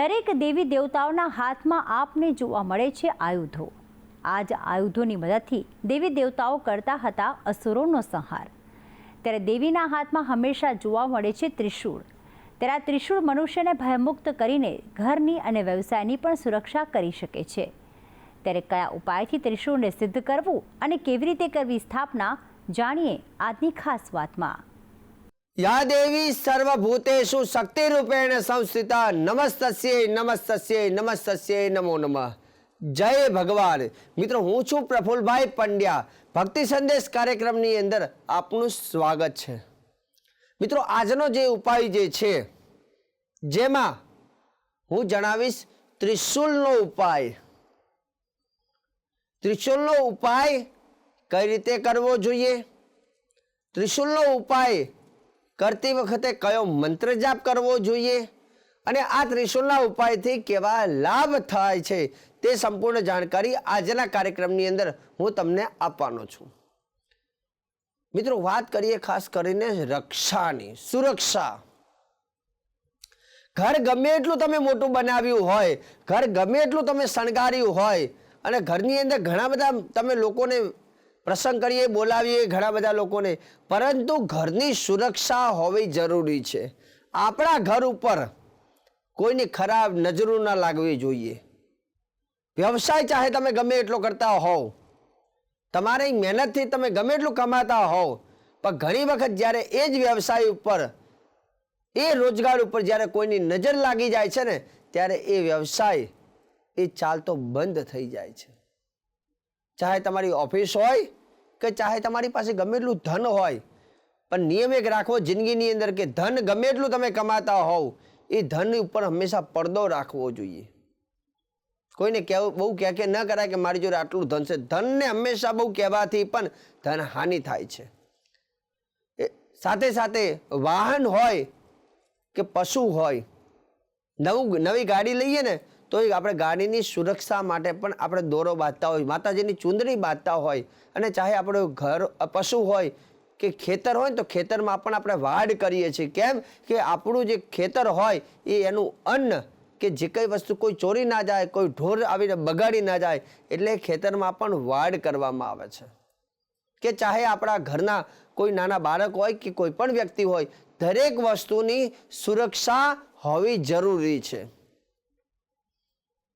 દરેક દેવી દેવતાઓના હાથમાં આપને જોવા મળે છે આયુધો. આ જ આયુધોની મદદથી દેવી દેવતાઓ કરતા હતા અસુરોનો સંહાર. ત્યારે દેવીના હાથમાં હંમેશા જોવા મળે છે ત્રિશૂળ. ત્યારે આ ત્રિશૂળ મનુષ્યને ભયમુક્ત કરીને ઘરની અને વ્યવસાયની પણ સુરક્ષા કરી શકે છે. ત્યારે કયા ઉપાયથી ત્રિશૂળને સિદ્ધ કરવું અને કેવી રીતે કરવી સ્થાપના, જાણીએ આજની ખાસ વાતમાં. યા દેવી સર્વભૂતેશુ શક્તિ રૂપેણ સંસ્થિતા નમસ્તસ્યે નમસ્તસ્યે નમસ્તસ્યે નમો નમઃ. જય ભગવાન. મિત્રો, હું છું પ્રફુલભાઈ પંડ્યા. ભક્તિ સંદેશ કાર્યક્રમની અંદર આપનું સ્વાગત છે. મિત્રો, આજનો જે ઉપાય જે છે, જેમાં હું જણાવીશ ત્રિશુલનો ઉપાય. ત્રિશુલનો ઉપાય કઈ રીતે કરવો જોઈએ? ત્રિશુલનો ઉપાય કરતી વખતે કયો મંત્ર જાપ કરવો જોઈએ? અને આ ત્રિશુલના ઉપાયથી કેવા લાભ થાય છે તે સંપૂર્ણ જાણકારી આજના કાર્યક્રમની અંદર હું તમને આપવાનો છું. મિત્રો, વાત કરીએ ખાસ કરીને રક્ષાની, સુરક્ષા. ઘર ગમે એટલું તમે મોટું બનાવ્યું હોય, ઘર ગમે એટલું તમે શણગાર્યું હોય, અને ઘરની અંદર ઘણા બધા તમે લોકોને પ્રસંગ કરીએ, બોલાવીએ ઘણા બધા લોકોને. પરંતુ ઘરની સુરક્ષા હોવી જરૂરી છે. આપણા ઘર ઉપર કોઈની ખરાબ નજરો ના લાગવી જોઈએ. વ્યવસાય ચાહે તમે ગમે એટલો કરતા હોવ. તમારી મહેનતથી તમે ગમે એટલું કમાતા હોવ. પણ ઘણી વખત જ્યારે એ જ વ્યવસાય ઉપર, એ રોજગાર ઉપર જ્યારે કોઈની નજર લાગી જાય છે ને, ત્યારે એ વ્યવસાય એ ચાલતો બંધ થઈ જાય છે. ચાહે તમારી ઓફિસ હોય કે ચાહે તમારી પાસે ગમે એટલું ધન હોય, પણ નિયમ એક રાખવો જિંદગીની અંદર કે ધન ગમે એટલું તમે કમાતા હોવ, એ ધન ઉપર હંમેશા પડદો રાખવો જોઈએ. કોઈને કહેવું બહુ કહે કે ન કરાય કે મારી જોડે આટલું ધન છે. ધનને હંમેશા બહુ કહેવાથી પણ ધન હાનિ થાય છે. સાથે સાથે વાહન હોય કે પશુ હોય, નવું, નવી ગાડી લઈએ ને તો આપણે ગાડીની સુરક્ષા માટે પણ આપણે દોરો બાંધતા હોય, માતાજીની ચૂંદડી બાંધતા હોય અને ચાહે આપણું ઘર, પશુ હોય કે ખેતર હોય તો ખેતરમાં પણ આપણે વાડ કરીએ છીએ. કેમ કે આપણું જે ખેતર હોય એ એનું અન્ન કે જે કંઈ વસ્તુ કોઈ ચોરી ના જાય, કોઈ ઢોર આવીને બગાડી ના જાય, એટલે ખેતરમાં પણ વાડ કરવામાં આવે છે. કે ચાહે આપણા ઘરના કોઈ નાના બાળક હોય કે કોઈ પણ વ્યક્તિ હોય, દરેક વસ્તુની સુરક્ષા હોવી જરૂરી છે.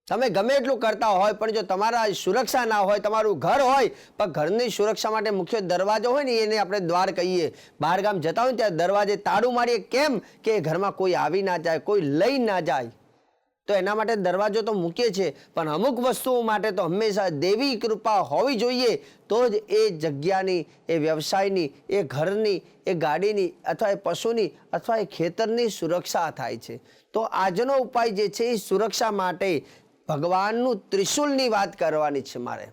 તમે ગમે એટલું કરતા હોય, પણ જો તમારા સુરક્ષા ના હોય, તમારું ઘર હોય, પણ ઘરની સુરક્ષા માટે મુખ્ય દરવાજો હોય ને, એને આપણે દ્વાર કહીએ. બહાર ગામ જતા હોય ત્યારે દરવાજે તાળું મારીએ. કેમ? કે ઘરમાં કોઈ આવી ના જાય, કોઈ લઈ ના જાય. તો એના માટે દરવાજો તો મૂકીએ છીએ, પણ અમુક વસ્તુઓ માટે તો હંમેશા દેવી કૃપા હોવી જોઈએ. તો જ એ જગ્યાની, એ વ્યવસાયની, એ ઘરની, એ ગાડીની, અથવા એ પશુની, અથવા એ ખેતરની સુરક્ષા થાય છે. તો આજનો ઉપાય જે છે, એ સુરક્ષા માટે ભગવાનનું ત્રિશુલની વાત કરવાની છે મારે.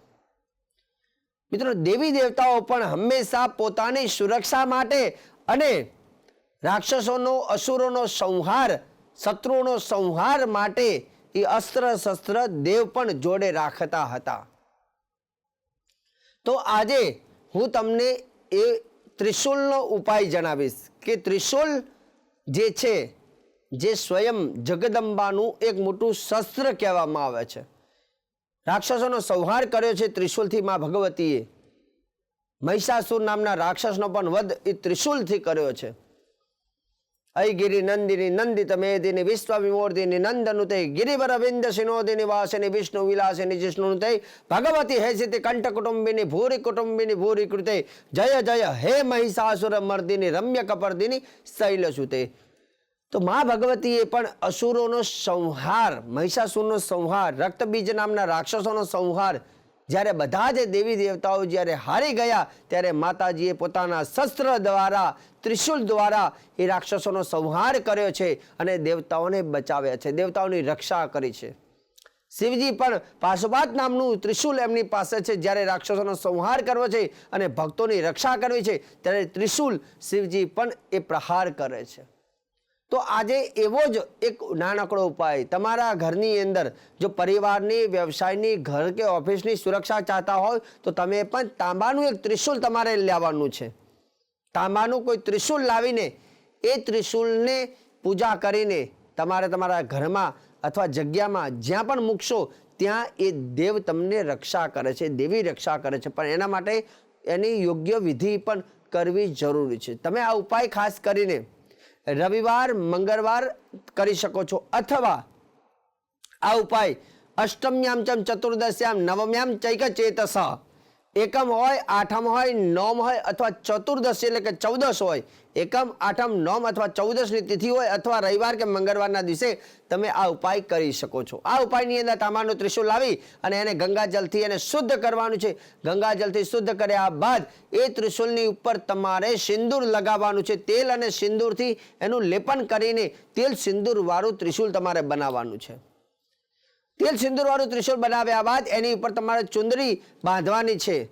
મિત્રો, દેવી દેવતાઓ પણ હંમેશા પોતાની સુરક્ષા માટે અને રાક્ષસોનો, અસુરોનો સંહાર, શત્રુઓનો સંહાર માટે એ અસ્ત્ર શસ્ત્ર દેવ પણ જોડે રાખતા હતા. તો આજે હું તમને એ ત્રિશુલનો ઉપાય જણાવીશ કે ત્રિશુલ જે છે જે સ્વયં જગદંબાનું એક મોટું શસ્ત્ર કહેવામાં આવે છે. રાક્ષસોનો સંહાર કર્યો છે ત્રિશુલથી મા ભગવતીએ. મહિષાસુર નામના રાક્ષસનો પણ વધ એ ત્રિશુલથી કર્યો છે. ઐગિરી નંદિની નંદિત મેદિની વિશ્વ વિમોર્દિની નંદનુતે ગિરિવર ગિરિવરવિંદ સિનોદિની વાસિની વિષ્ણુ વિલાસિની જિષ્ણુતે ભગવતી હેસિતિ કંઠ કુટુંબિની ભૂરી કુટુંબિની ભૂરી કૃતે. જય જય હે મહિષાસુર મર્દિની રમ્ય કપર્દિની શૈલસુતે તો મા ભગવતીએ પણ અસુરોનો સંહાર, મહિષાસુરનો સંહાર, રક્તબીજ નામના રાક્ષસોનો સંહાર, જ્યારે બધા જ દેવી દેવતાઓ જ્યારે હારી ગયા, ત્યારે માતાજીએ પોતાના શસ્ત્ર દ્વારા ત્રિશુલ દ્વારા એ રાક્ષસોનો સંહાર કર્યો છે અને દેવતાઓને બચાવ્યા છે, દેવતાઓની રક્ષા કરી છે. શિવજી પણ પાશુપાત નામનું ત્રિશુલ એમની પાસે છે, જ્યારે રાક્ષસોનો સંહાર કરવો છે અને ભક્તોની રક્ષા કરવી છે, ત્યારે ત્રિશુલ શિવજી પણ એ પ્રહાર કરે છે. તો આજે એવો જ એક નાનકડો ઉપાય. તમારા ઘરની અંદર જો પરિવારની, વ્યવસાયની, ઘર કે ઓફિસની સુરક્ષા ચાહતા હોય, તો તમે પણ તાંબાનું એક ત્રિશુલ તમારે લેવાનું છે. તાંબાનું કોઈ ત્રિશુલ લાવીને, એ ત્રિશુલને પૂજા કરીને તમારે તમારા ઘરમાં અથવા જગ્યામાં જ્યાં પણ મૂકશો, ત્યાં એ દેવ તમને રક્ષા કરે છે, દેવી રક્ષા કરે છે. પણ એના માટે એની યોગ્ય વિધિ પણ કરવી જરૂરી છે. તમે આ ઉપાય ખાસ કરીને રવિવાર મંગળવાર કરી શકો છો. અથવા આ ઉપાય અષ્ટમ્યામ ચમ ચતુર્દશ્યામ નવમ્યામ ચૈક ચેતસ એકમ હોય, આઠમ હોય, નોમ હોય અથવા ચતુર્દશી એટલે કે ચૌદશ હોય. એકમ, આઠમ, નોમ અથવા ચૌદશની તિથિ હોય અથવા રવિવાર કે મંગળવારના દિવસે તમે આ ઉપાય કરી શકો છો. આ ઉપાયની અંદર તાંબાનું ત્રિશુલ લાવી અને એને ગંગાજલથી એને શુદ્ધ કરવાનું છે. ગંગાજલથી શુદ્ધ કર્યા બાદ એ ત્રિશુલની ઉપર તમારે સિંદૂર લગાવવાનું છે. તેલ અને સિંદૂરથી એનું લેપન કરીને તેલ સિંદૂરવાળું ત્રિશુલ તમારે બનાવવાનું છે. તેલ સિંદૂરવાળું ત્રિશુલ બનાવ્યા બાદ એની ઉપર તમારે ચુંદડી બાંધવાની છે.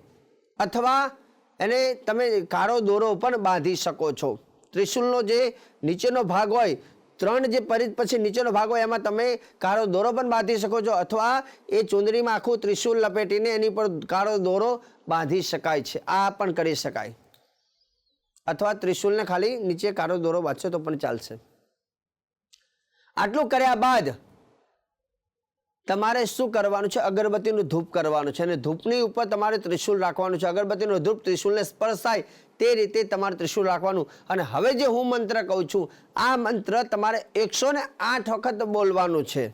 અથવા એને તમે કાળો દોરો પણ બાંધી શકો છો. ત્રિશુલનો જે નીચેનો ભાગ હોય, ત્રણ જે પરિત પછી નીચેનો ભાગ હોય, એમાં તમે કાળો દોરો પણ બાંધી શકો છો. અથવા એ ચુંદડીમાં આખું ત્રિશુલ લપેટીને એની પર કાળો દોરો બાંધી શકાય છે. આ પણ કરી શકાય. અથવા ત્રિશુલને ખાલી નીચે કાળો દોરો બાંધશો તો પણ ચાલશે. આટલું કર્યા બાદ તમારે શું કરવાનું છે? અગરબત્તીનું ધૂપ કરવાનું છે અને ધૂપની ઉપર તમારે ત્રિશુલ રાખવાનું છે. અગરબત્તીનું ધૂપ ત્રિશુલને સ્પર્શ થાય તે રીતે તમારે ત્રિશુલ રાખવાનું. અને હવે જે હું મંત્ર કહું છું, આ મંત્ર તમારે એકસો ને આઠ વખત બોલવાનું છે.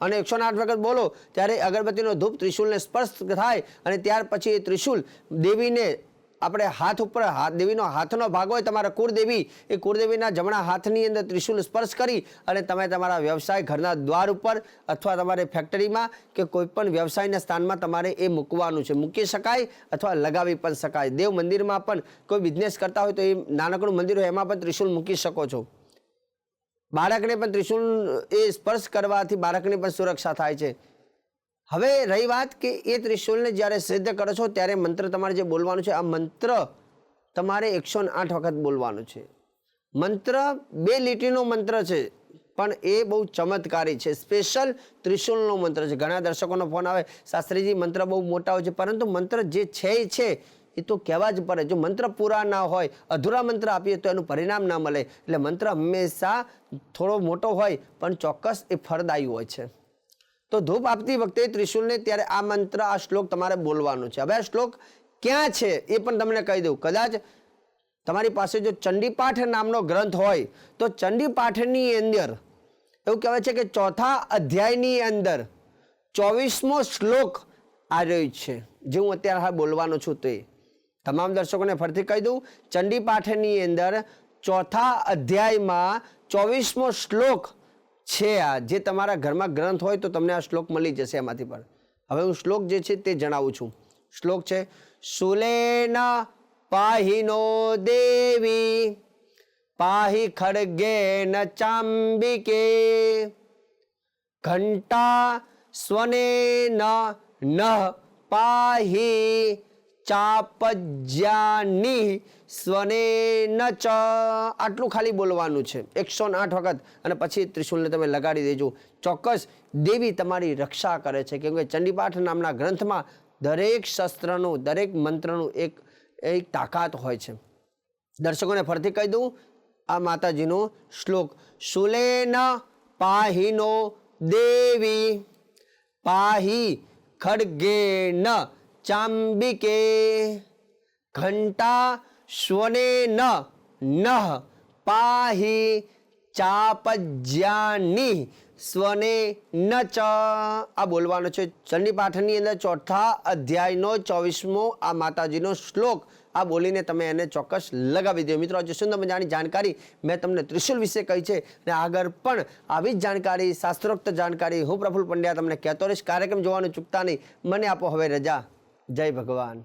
અને એકસો આઠ વખત બોલો, ત્યારે અગરબત્તીનો ધૂપ ત્રિશુલને સ્પર્શ થાય અને ત્યાર પછી એ ત્રિશુલ દેવીને આપણે હાથ ઉપર હાથ દેવીનો હાથનો ભાગ હોય, તમારા કુળદેવી, એ કુળદેવીના જમણા હાથની અંદર ત્રિશુલ સ્પર્શ કરી અને તમે તમારા વ્યવસાય ઘરના દ્વાર ઉપર અથવા તમારે ફેક્ટરીમાં કે કોઈપણ વ્યવસાયના સ્થાનમાં તમારે એ મૂકવાનું છે. મૂકી શકાય અથવા લગાવી પણ શકાય. દેવ મંદિરમાં પણ કોઈ બિઝનેસ કરતા હોય તો એ નાનકડું મંદિર હોય, એમાં પણ ત્રિશુલ મૂકી શકો છો. બાળકને પણ ત્રિશુલ એ સ્પર્શ કરવાથી બાળકની પણ સુરક્ષા થાય છે. હવે રહી વાત કે એ ત્રિશુલને જ્યારે સિદ્ધ કરો છો, ત્યારે મંત્ર તમારે જે બોલવાનું છે, આ મંત્ર તમારે એકસો આઠ વખત બોલવાનું છે. મંત્ર બે લીટીનો મંત્ર છે, પણ એ બહુ ચમત્કારી છે. સ્પેશિયલ ત્રિશુલનો મંત્ર છે. ઘણા દર્શકોનો ફોન આવે, શાસ્ત્રીજી, મંત્ર બહુ મોટા હોય છે, પરંતુ મંત્ર જે છે એ છે, એ તો કહેવા જ પડે. જો મંત્ર પૂરા ના હોય, અધૂરા મંત્ર આપીએ, તો એનું પરિણામ ના મળે. એટલે મંત્ર હંમેશા થોડો મોટો હોય, પણ ચોક્કસ એ ફળદાયી હોય છે. તો ધૂપ આપતી વખતે ત્રિશુલને ત્યારે આ મંત્ર, આ શ્લોક તમારે બોલવાનો છે. હવે આ શ્લોક ક્યાં છે એ પણ તમને કહી દઉં. કદાચ તમારી પાસે જો ચંડીપાઠ નામનો ગ્રંથ હોય, તો ચંડીપાઠની અંદર એવું કહેવાય છે કે ચોથા અધ્યાયની અંદર ચોવીસમો શ્લોક આ રહ્યો છે. જે હું અત્યારે હાલ બોલવાનો છું તે. તમામ દર્શકોને ફરીથી કહી દઉં, ચંડીપાઠની અંદર ચોથા અધ્યાયમાં ચોવીસમો શ્લોક છે આ. જે તમારા ઘરમાં ગ્રંથ હોય તો તમને આ શ્લોક મળી જશે એમાંથી પણ. હવે હું શ્લોક જે છે તે જણાવું છું. શ્લોક છે, સુલેના પાહિનો દેવી, પાહી ખડગેન ચાંબિકે, ઘંટા સ્વને ન પાહી ચાપજ્યાની સ્વને ન ચ. આટલું ખાલી બોલવાનું છે. એકસો આઠ વખત. અને પછી ત્રિશુલને તમે લગાડી દેજો. ચોક્કસ દેવી તમારી રક્ષા કરે છે. કેમ કે ચંડીપાઠ નામના ગ્રંથમાં દરેક શસ્ત્રનું, દરેક મંત્રનું એક એક તાકાત હોય છે. દર્શકોને ફરીથી કહી દઉં, આ માતાજીનો શ્લોક. સુલેન પાહીનો દેવી, પાહી ખડગેન ચાંબિકે ઘંટા સ્વને ન, નહ, પાહી ચાપજ્યાની સ્વને ન ચ. આ બોલવાનો છે ચંડીપાઠની અંદર ચોથા અધ્યાયનો ચોવીસમો આ માતાજીનો શ્લોક. આ બોલીને તમે એને ચોક્કસ લગાવી દો. મિત્રો, આજે સુંદર મજાની જાણકારી મેં તમને ત્રિશુલ વિશે કહી છે અને આગળ પણ આવી જ જાણકારી, શાસ્ત્રોક્ત જાણકારી હું પ્રફુલ પંડ્યા તમને કહેતો રહીશ. કાર્યક્રમ જોવાનું ચૂકતા નહીં. મને આપો હવે રજા. જય ભગવાન.